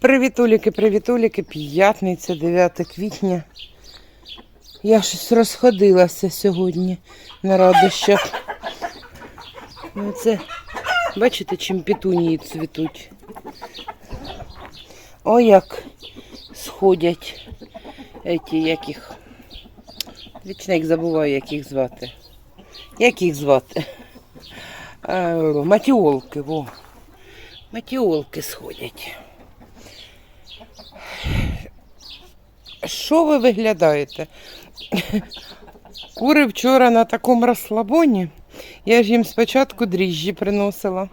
Привітуліки, привітуліки, п'ятниця, 9 квітня. Я щось розходилася сьогодні на радощах. Ну, це, бачите, чим петунії цвітуть. О, як сходять еті, як їх. Вічно забуваю, як їх звати. Як їх звати? Матіолки, во. Матіолки сходять. Що ви виглядаєте? Кури вчора на такому розслабоні. Я ж їм спочатку дріжджі приносила.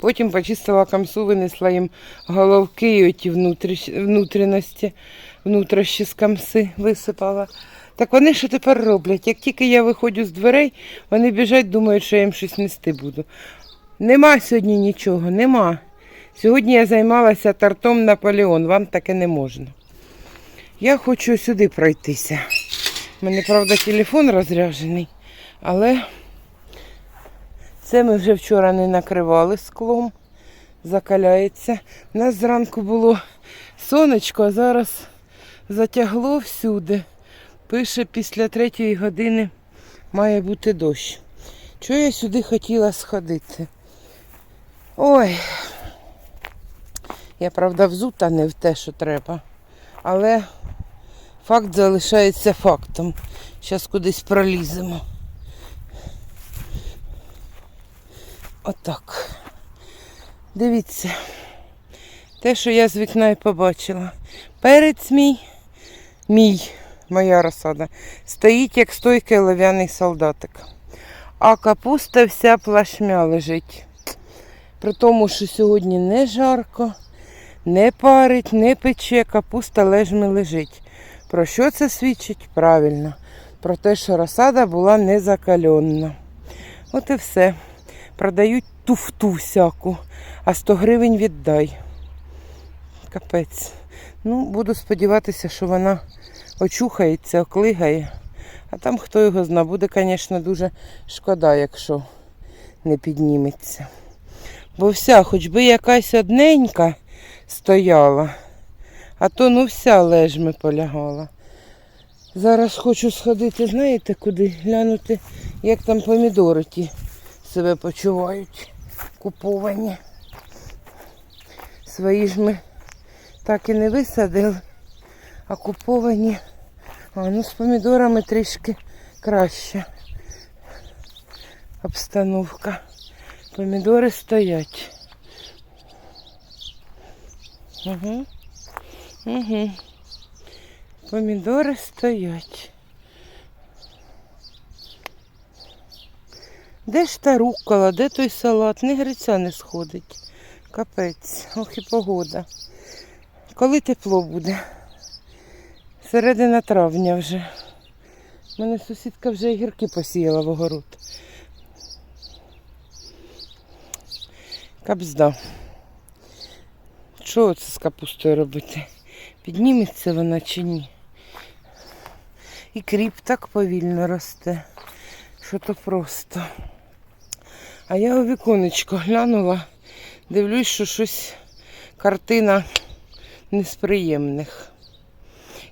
Потім почистила камсу, винесла їм головки і оті внутріш- внутрішності, внутрішні з камси висипала. Так вони що тепер роблять? Як тільки я виходжу з дверей, вони біжать, думають, що я їм щось нести буду. Нема сьогодні нічого, нема. Сьогодні я займалася тортом Наполеон, вам таке не можна. Я хочу сюди пройтися. У мене, правда, телефон розряджений, але це ми вже вчора не накривали склом, закаляється. У нас зранку було сонечко, а зараз затягло всюди. Пише, після третьої години має бути дощ. Чого я сюди хотіла сходити? Ой, я правда взута не в те, що треба. Але факт залишається фактом. Зараз кудись проліземо. Отак. Дивіться. Те, що я з вікна і побачила. Перець мій, мій, моя розсада, стоїть як стойкий олов'яний солдатик. А капуста вся плашмя лежить. При тому, що сьогодні не жарко, не парить, не пече, капуста лежми лежить. Про що це свідчить? Правильно. Про те, що розсада була не закальонна. От і все. Продають туфту всяку, а 100 гривень віддай. Капець. Ну, буду сподіватися, що вона очухається, оклигає. А там хто його зна, буде, звісно, дуже шкода, якщо не підніметься. Бо вся, хоч би якась одненька стояла, а то ну вся лежми полягала. Зараз хочу сходити, знаєте куди? Глянути, як там помідори ті себе почувають. Куповані. Свої ж ми так і не висадили, а куповані. А ну з помідорами трішки краще обстановка. Помідори стоять. Угу. Угу. Помідори стоять. Де ж та рукола, де той салат? Ні гриця не сходить. Капець, ох і погода. Коли тепло буде? Середина травня вже. У мене сусідка вже гірки посіяла в огород. Кабзда. Що це з капустою робити? Підніметься вона чи ні? І кріп так повільно росте, що то просто. А я у віконечко глянула, дивлюсь, що щось картина не з приємних.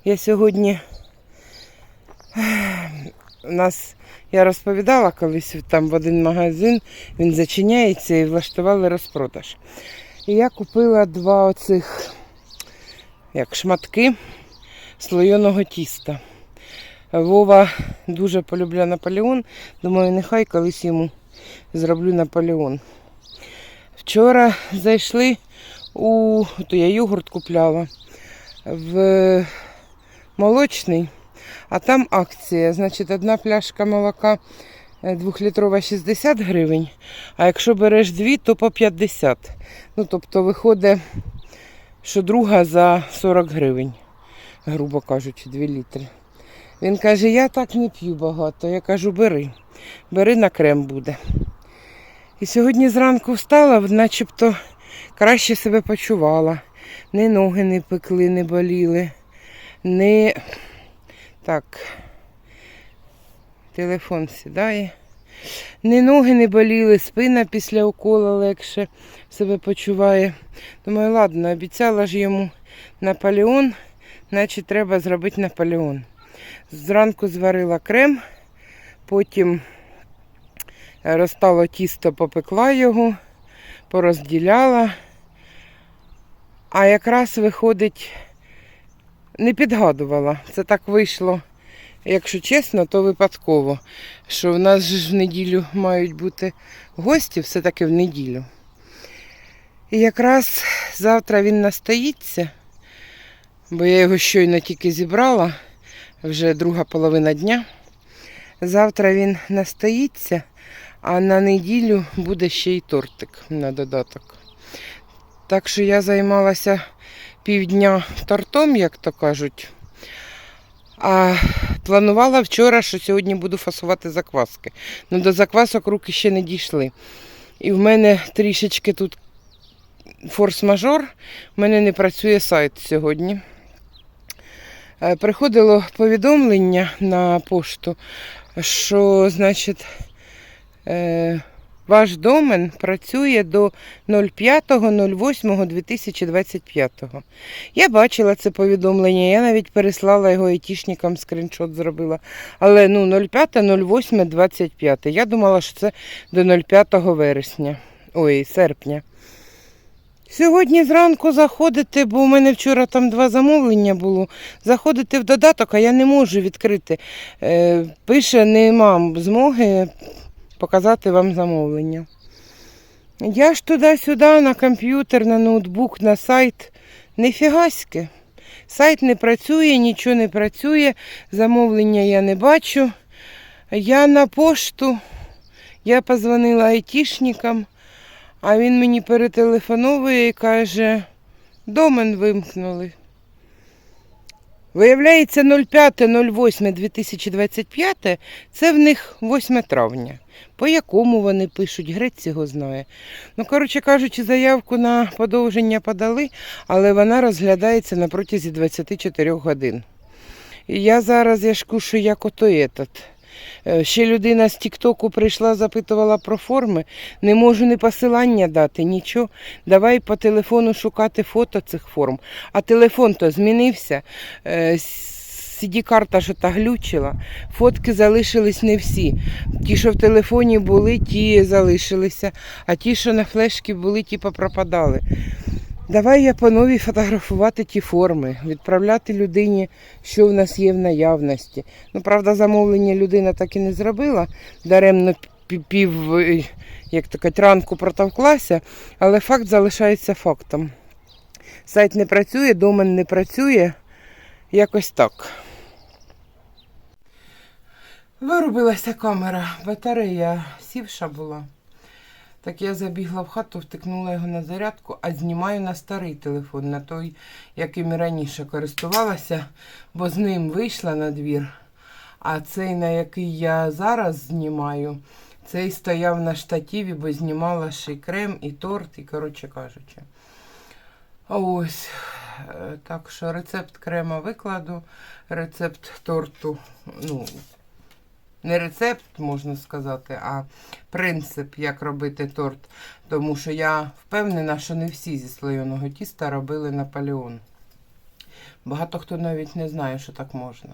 Я сьогодні у нас я розповідала колись там в один магазин, він зачиняється і влаштували розпродаж. І я купила два оцих як шматки слоєного тіста. Вова дуже полюбляє Наполеон. Думаю, нехай колись йому зроблю Наполеон. Вчора зайшли у то я йогурт купляла в молочний, а там акція. Значить, одна пляшка молока двохлітрова 60 гривень, а якщо береш дві, то по 50. Ну, тобто виходить, що друга за 40 гривень, грубо кажучи, 2 літри. Він каже, я так не п'ю багато. Я кажу, бери, бери на крем буде. І сьогодні зранку встала, начебто краще себе почувала. Ні ноги не пекли, не боліли, не так. Телефон сідає. Ні ноги не боліли, спина після укола легше себе почуває. Думаю, ладно, обіцяла ж йому Наполеон, значить треба зробити Наполеон. Зранку зварила крем, потім розтало тісто, попекла його, порозділяла. А якраз виходить, не підгадувала. Це так вийшло, якщо чесно, то випадково. Що в нас ж в неділю мають бути гості, все-таки в неділю. І якраз завтра він настоїться, бо я його щойно тільки зібрала, вже друга половина дня. Завтра він настоїться, а на неділю буде ще й тортик на додаток. Так що я займалася півдня тортом, як то кажуть. А планувала вчора, що сьогодні буду фасувати закваски. Ну до заквасок руки ще не дійшли. І в мене трішечки тут форс-мажор, в мене не працює сайт сьогодні. Е, Приходило повідомлення на пошту, що, значить, е, ваш домен працює до 05.08.2025. Я бачила це повідомлення, я навіть переслала його айтішникам, скріншот зробила. Але ну 05.08.25. Я думала, що це до 05 вересня. Ой, серпня. Сьогодні зранку заходити, бо у мене вчора там два замовлення було. Заходити в додаток, а я не можу відкрити. Е, пише, нема змоги показати вам замовлення. Я ж туди-сюди на комп'ютер, на ноутбук, на сайт. Нефігаськи. Сайт не працює, нічого не працює, замовлення я не бачу. Я на пошту, я позвонила айтішникам, а він мені перетелефоновує і каже, домен вимкнули. Виявляється, 05.08.2025 це в них 8 травня. По якому вони пишуть, грець його знає. Ну, коротше кажучи, заявку на подовження подали, але вона розглядається на протязі 24 годин. І я зараз я ж кушу, як ото етот. Е, Ще людина з Тіктоку прийшла, запитувала про форми. Не можу ні посилання дати, нічого. Давай по телефону шукати фото цих форм. А телефон то змінився. CD-карта що та глючила. Фотки залишились не всі. Ті, що в телефоні були, ті залишилися, а ті, що на флешці були, ті попропадали. Давай я по новій фотографувати ті форми, відправляти людині, що в нас є в наявності. Ну, правда, замовлення людина так і не зробила. Даремно пів, як така ранку протовклася, але факт залишається фактом. Сайт не працює, домен не працює. Якось так. Вирубилася камера, батарея сівша була. Так я забігла в хату, втикнула його на зарядку, а знімаю на старий телефон, на той, яким раніше користувалася, бо з ним вийшла на двір. А цей, на який я зараз знімаю, цей стояв на штативі, бо знімала ще й крем, і торт, і коротше кажучи. Ось. е, Так що рецепт крема викладу, рецепт торту, ну, не рецепт, можна сказати, а принцип, як робити торт. Тому що я впевнена, що не всі зі слоєного тіста робили Наполеон. Багато хто навіть не знає, що так можна.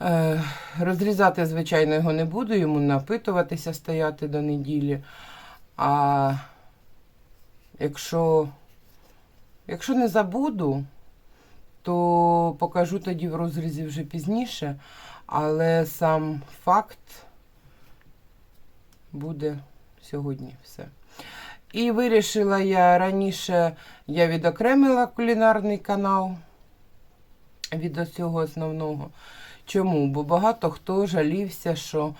Е, розрізати, звичайно, його не буду, йому напитуватися стояти до неділі. А якщо, якщо не забуду, то покажу тоді в розрізі вже пізніше. Але сам факт буде сьогодні все. І вирішила я раніше, я відокремила кулінарний канал від цього основного. Чому? Бо багато хто жалівся, що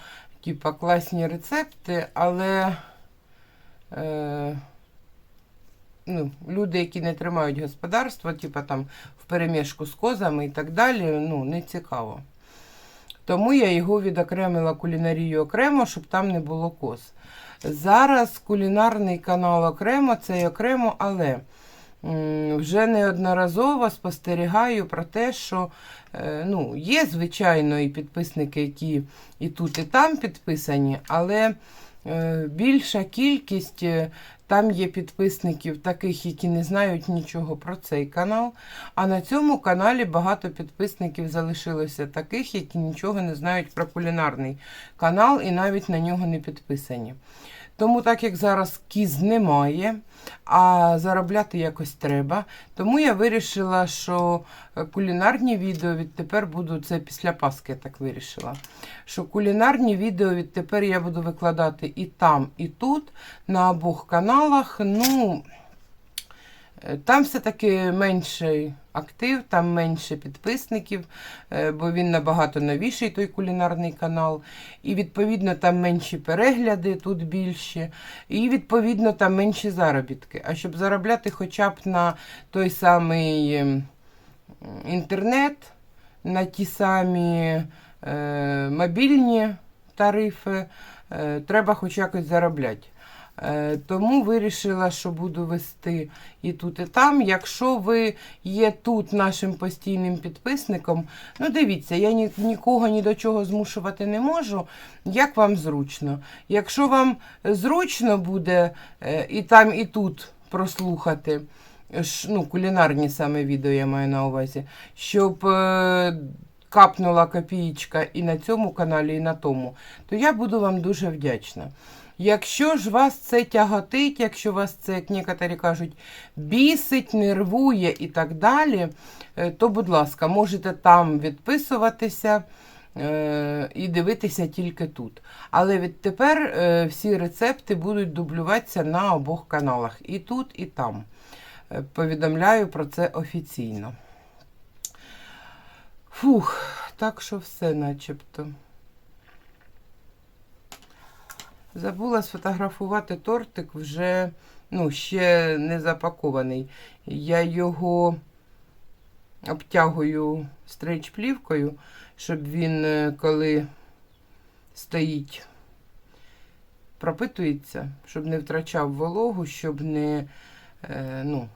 типа класні рецепти, але е, ну, люди, які не тримають господарство, типа там в перемішку з козами і так далі, ну, не цікаво. Тому я його відокремила кулінарію окремо, щоб там не було кос. Зараз кулінарний канал окремо, це окремо, але вже неодноразово спостерігаю про те, що е, ну, є, звичайно, і підписники, які і тут, і там підписані, але більша кількість е, там є підписників, таких, які не знають нічого про цей канал. А на цьому каналі багато підписників залишилося таких, які нічого не знають про кулінарний канал і навіть на нього не підписані. Тому, так як зараз кіз немає, а заробляти якось треба, тому я вирішила, що е, кулінарні відео відтепер буду, це після Паски я так вирішила, що кулінарні відео відтепер я буду викладати і там, і тут, на обох каналах. Ну, там все-таки менший актив, там менше підписників, е, бо він набагато новіший, той кулінарний канал. І відповідно там менші перегляди, тут більші. І відповідно там менші заробітки. А щоб заробляти хоча б на той самий ем, інтернет, на ті самі е, мобільні тарифи, е, треба хоч якось заробляти. Е, Тому вирішила, що буду вести і тут, і там. Якщо ви є тут нашим постійним підписником, ну дивіться, я ні, нікого ні до чого змушувати не можу. Як вам зручно? Якщо вам зручно буде е, і там, і тут прослухати, ну, кулінарні саме відео я маю на увазі, щоб е, капнула копієчка і на цьому каналі, і на тому, то я буду вам дуже вдячна. Якщо ж вас це тяготить, якщо вас це, як некоторі кажуть, бісить, нервує і так далі, е, то, будь ласка, можете там відписуватися е, і дивитися тільки тут. Але відтепер е, всі рецепти будуть дублюватися на обох каналах. І тут, і там. Повідомляю про це офіційно. Фух, так що все начебто. Забула сфотографувати тортик вже ну, ще не запакований. Я його обтягую стрейч-плівкою, щоб він, е, коли стоїть, пропитується, щоб не втрачав вологу, щоб не, е, ну,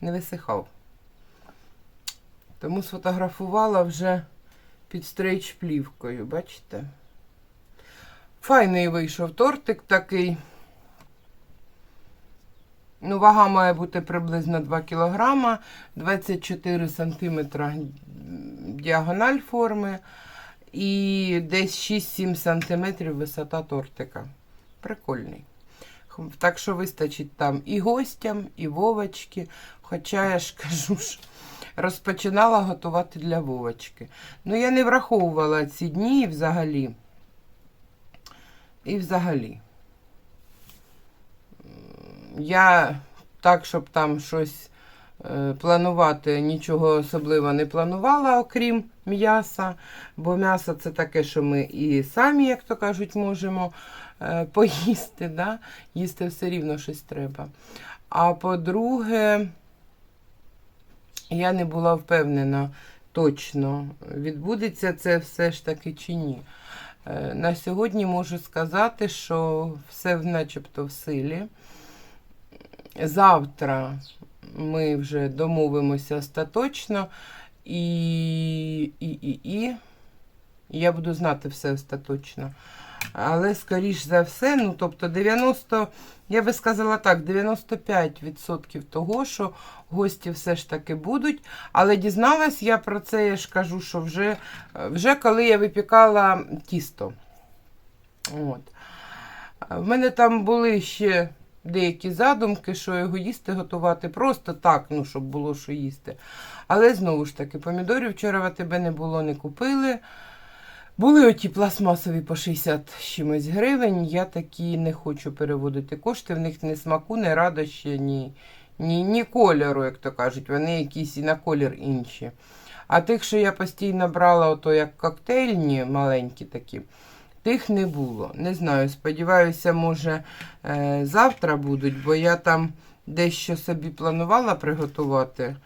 не висихав. Тому сфотографувала вже під стрейч-плівкою, бачите? Файний вийшов тортик такий. Ну, вага має бути приблизно 2 кг, 24 см діагональ форми і десь 6-7 см висота тортика. Прикольний. Так що вистачить там і гостям, і Вовочки. Хоча я ж кажу, що розпочинала готувати для Вовочки. Ну, я не враховувала ці дні взагалі. І взагалі. Я так, щоб там щось е, планувати, нічого особливо не планувала, окрім м'яса. Бо м'ясо це таке, що ми і самі, як то кажуть, можемо е, поїсти. Да? Їсти все рівно щось треба. А по-друге, я не була впевнена точно, відбудеться це все ж таки чи ні. Е, На сьогодні можу сказати, що все начебто в силі. Завтра ми вже домовимося остаточно, і, і, і, і я буду знати все остаточно. Але, скоріш за все, ну, тобто 90, я би сказала так, 95% того, що гості все ж таки будуть. Але дізналась я про це, я ж кажу, що вже, вже коли я випікала тісто. От. В мене там були ще деякі задумки, що його їсти готувати просто так, ну, щоб було що їсти. Але знову ж таки, помідорів вчора АТБ не було, не купили. Були оті пластмасові по 60 чимось гривень. Я такі не хочу переводити кошти. В них ні смаку, ні радощі, ні, ні, ні кольору, як то кажуть. Вони якісь і на колір інші. А тих, що я постійно брала, ото як коктейльні, маленькі такі, тих не було. Не знаю, сподіваюся, може е, завтра будуть, бо я там дещо собі планувала приготувати.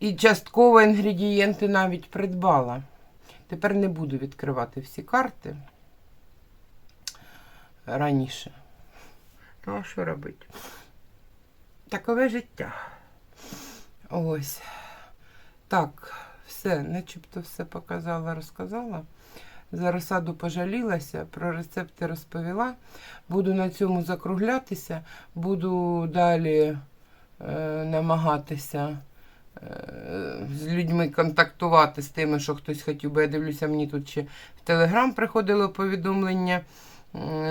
І частково інгредієнти навіть придбала. Тепер не буду відкривати всі карти раніше. Ну, а що робити? Такове життя. Ось. Так, все, начебто все показала, розказала. За розсаду пожалілася, про рецепти розповіла. Буду на цьому закруглятися, буду далі е, намагатися з людьми контактувати з тими, що хтось хотів, бо я дивлюся, мені тут ще в Телеграм приходило повідомлення,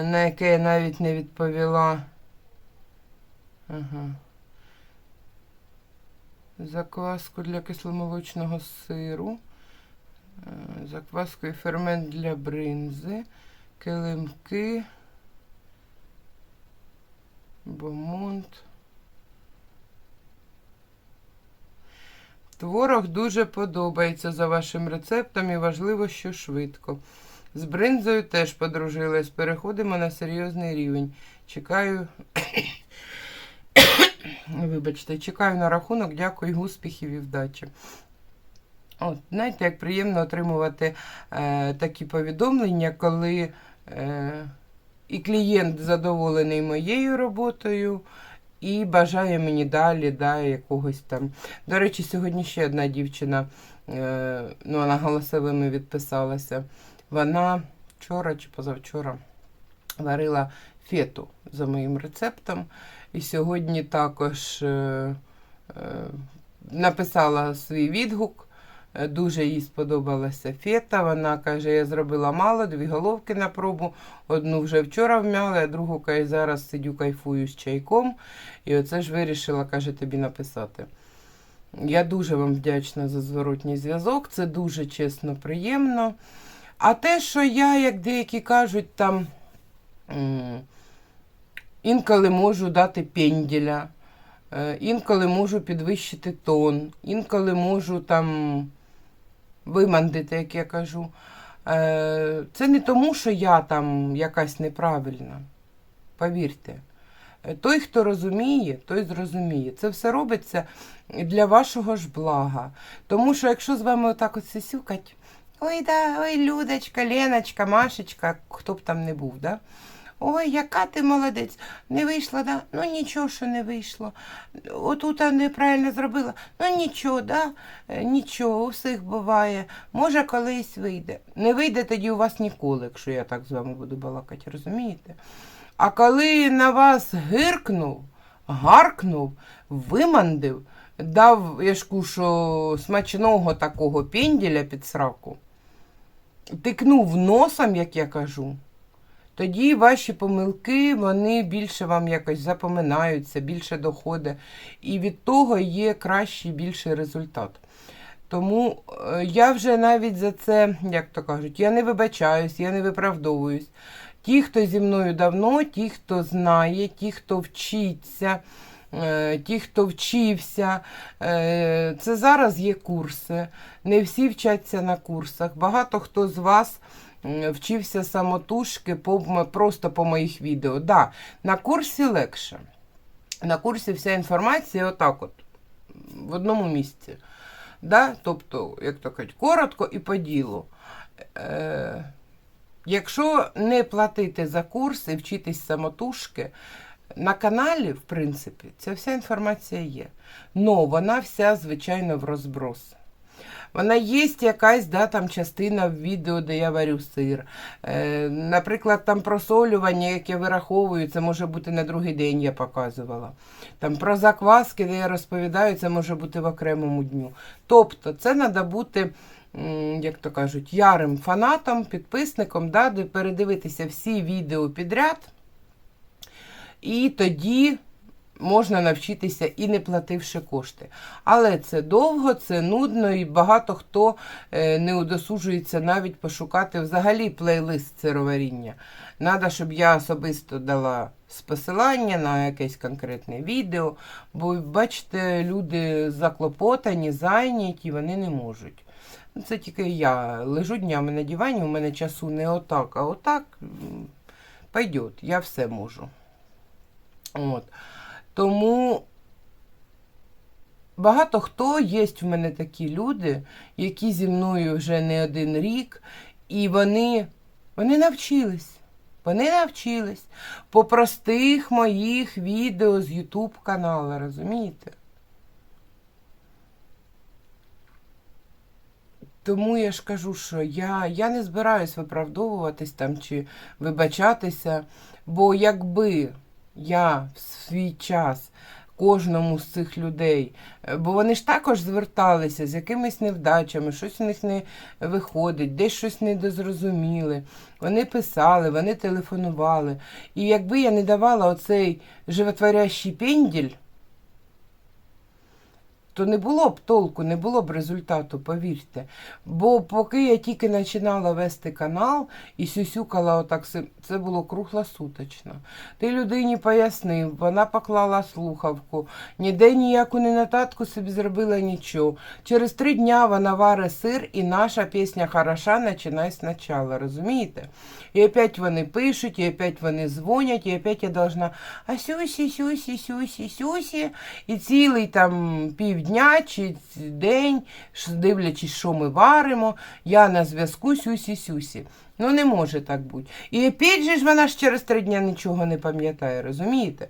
на яке я навіть не відповіла. Ага. Закваску для кисломолочного сиру. Е, Закваску і фермент для бринзи, килимки, бомонт. Творог дуже подобається за вашим рецептом і важливо, що швидко. З бринзою теж подружилась. Переходимо на серйозний рівень. Чекаю. Вибачте, чекаю на рахунок, дякую, успіхів і вдачі. От, знаєте, як приємно отримувати е, такі повідомлення, коли е, і клієнт задоволений моєю роботою, і бажає мені далі да, якогось там. До речі, сьогодні ще одна дівчина, е, ну, вона голосовими відписалася. Вона вчора чи позавчора варила фету за моїм рецептом. І сьогодні також е, е, написала свій відгук. Е, Дуже їй сподобалася фета. Вона каже, я зробила мало, дві головки на пробу. Одну вже вчора вмяла, а другу каже, зараз сидю кайфую з чайком. І оце ж вирішила, каже, тобі написати. Я дуже вам вдячна за зворотній зв'язок. Це дуже чесно, приємно. А те, що я, як деякі кажуть, там інколи можу дати пенділя, е, інколи можу підвищити тон, інколи можу там вимандити, як я кажу. Е, Це не тому, що я там якась неправильна. Повірте. Е, Той, хто розуміє, той зрозуміє. Це все робиться для вашого ж блага. Тому що якщо з вами отак от сисюкать, ой, да, ой, Людочка, Леночка, Машечка, хто б там не був, да? Ой, яка ти молодець, не вийшла, да? Ну нічого, що не вийшло. Отут неправильно зробила. Ну нічого, да? Е, нічого, у всіх буває. Може, колись вийде. Не вийде тоді у вас ніколи, якщо я так з вами буду балакати, розумієте? А коли на вас гиркнув, гаркнув, вимандив, дав я ж смачного такого пенділя під сраку, тикнув носом, як я кажу, тоді ваші помилки вони більше вам якось запоминаються, більше доходить. І від того є кращий більший результат. Тому е, я вже навіть за це, як то кажуть, я не вибачаюсь, я не виправдовуюсь. Ті, хто зі мною давно, ті, хто знає, ті, хто вчиться, е, ті, хто вчився. Е, Це зараз є курси. Не всі вчаться на курсах. Багато хто з вас вчився самотужки по, просто по моїх відео. Да, на курсі легше. На курсі вся інформація отак от, в одному місці. Да? Тобто, як то кажуть, коротко і по ділу. Е, якщо не платити за курс і вчитись самотужки, на каналі, в принципі, ця вся інформація є. Но вона вся, звичайно, в розброс. Вона є якась да, там, частина в відео, де я варю сир. Е, наприклад, там просолювання, яке вираховую, це може бути на другий день я показувала. Там про закваски, де я розповідаю, це може бути в окремому дню. Тобто, це треба бути, як то кажуть, ярим фанатом, підписником, да, передивитися всі відео підряд. І тоді можна навчитися і не плативши кошти. Але це довго, це нудно, і багато хто е, не удосужується навіть пошукати взагалі плейлист сироваріння. Надо, щоб я особисто дала посилання на якесь конкретне відео, бо бачите, люди заклопотані, зайняті, вони не можуть. Ну, Це тільки я лежу днями на дивані, у мене часу не отак, а отак. Пойдет, я все можу. От. Тому багато хто є в мене такі люди, які зі мною вже не один рік, і вони, вони навчились. Вони навчились по простих моїх відео з YouTube каналу, розумієте? Тому я ж кажу, що я, я не збираюсь виправдовуватись там чи вибачатися, бо якби я в свій час кожному з цих людей, е, бо вони ж також зверталися з якимись невдачами, щось у них не виходить, десь щось недозрозуміли. Вони писали, вони телефонували. І якби я не давала оцей животворящий пенділь, то не було б толку, не було б результату, повірте. Бо поки я тільки починала вести канал і сюсюкала отак, це було круглосуточно. Ти людині пояснив, вона поклала слухавку, ніде ніяку не нотатку собі зробила нічого. Через три дня вона варить сир, і наша пісня хороша, починай спочатку, розумієте? І опять вони пишуть, і опять вони дзвонять, і опять я должна а сюсі, сюсі, сюсі, сюсі. І цілий там півдня чи день, дивлячись, що ми варимо, я на зв'язку сюсі, сюсі. Ну не може так бути. І опять же ж вона ж через три дня нічого не пам'ятає, розумієте?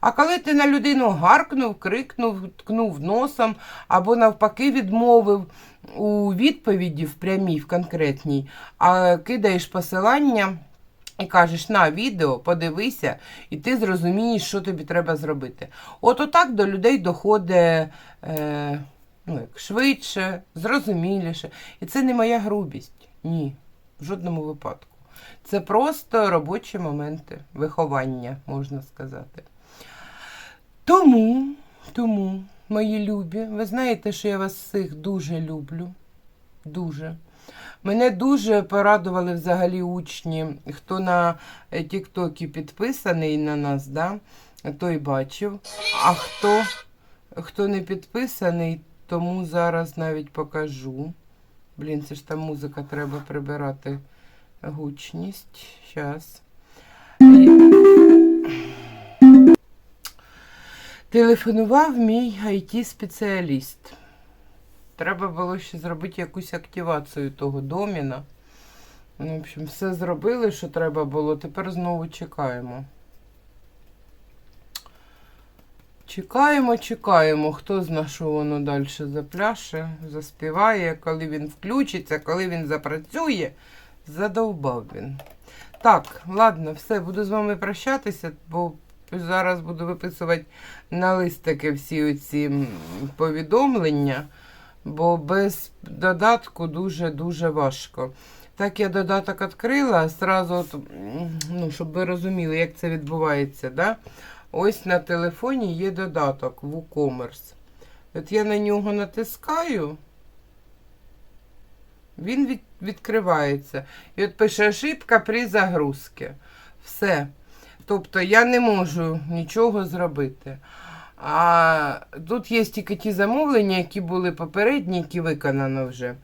А коли ти на людину гаркнув, крикнув, ткнув носом або навпаки відмовив у відповіді в прямій, в конкретній, а кидаєш посилання. І кажеш, на відео, подивися, і ти зрозумієш, що тобі треба зробити. От отак до людей доходить е, ну, як, швидше, зрозуміліше. І це не моя грубість. Ні, в жодному випадку. Це просто робочі моменти виховання, можна сказати. Тому, тому, мої любі, ви знаєте, що я вас всіх дуже люблю. Дуже. Мене дуже порадували взагалі учні, хто на е, Тіктокі підписаний на нас, да, той бачив. А хто, хто не підписаний, тому зараз навіть покажу. Блін, це ж там музика треба прибирати гучність. Щас. Телефонував мій IT-спеціаліст. Треба було ще зробити якусь активацію того доміна. Ну, в общем, все зробили, що треба було. Тепер знову чекаємо. Чекаємо, чекаємо. Хто зна, що воно далі запляше, заспіває, коли він включиться, коли він запрацює. Задовбав він. Так, ладно, все, буду з вами прощатися, бо зараз буду виписувати на листики всі оці повідомлення бо без додатку дуже-дуже важко. Так я додаток відкрила, сразу, ну, щоб ви розуміли, як це відбувається. Да? Ось на телефоні є додаток WooCommerce. От я на нього натискаю, він від, відкривається. І от пише ошибка при загрузці. Все. Тобто я не можу нічого зробити. А тут є тільки ті замовлення, які були попередні, які виконано вже.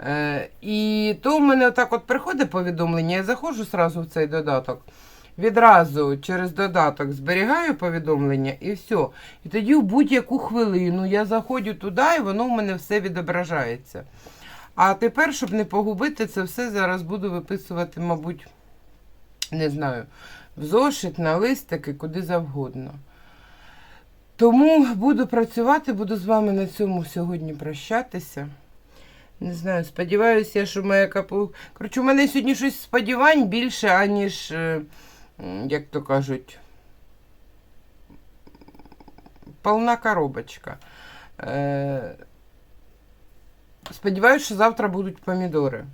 Е, і то в мене отак от приходить повідомлення, я заходжу сразу в цей додаток. Відразу через додаток зберігаю повідомлення і все. І тоді в будь-яку хвилину я заходжу туди, і воно в мене все відображається. А тепер, щоб не погубити це все, зараз буду виписувати, мабуть, не знаю, в зошит, на листики, куди завгодно. Тому буду працювати, буду з вами на цьому сьогодні прощатися. Не знаю, сподіваюся, що моя капу. Коротше, у мене сьогодні щось сподівань більше, аніж, е, як то кажуть, повна коробочка. Е, Сподіваюся, що завтра будуть помідори.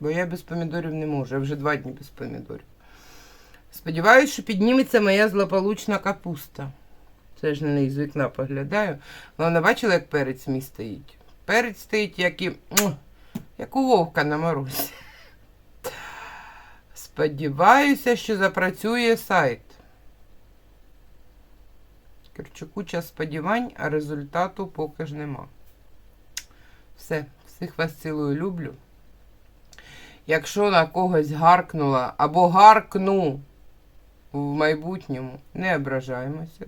Бо я без помідорів не можу. Я вже два дні без помідорів. Сподіваюся, що підніметься моя злополучна капуста. Це ж на неї з вікна поглядаю. Вона бачила, як перець мій стоїть. Перець стоїть, як і. як у вовка на морозі. Сподіваюся, що запрацює сайт. Коротше, куча сподівань, а результату поки ж нема. Все, всіх вас цілую, люблю. Якщо на когось гаркнула або гаркну в майбутньому, не ображаємося.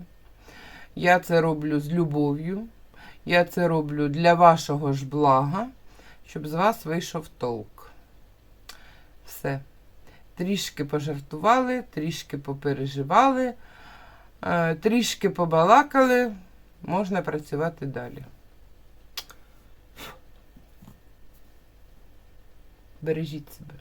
Я це роблю з любов'ю. Я це роблю для вашого ж блага, щоб з вас вийшов толк. Все. Трішки пожартували, трішки попереживали, е, трішки побалакали, можна працювати далі. Бережіть себе.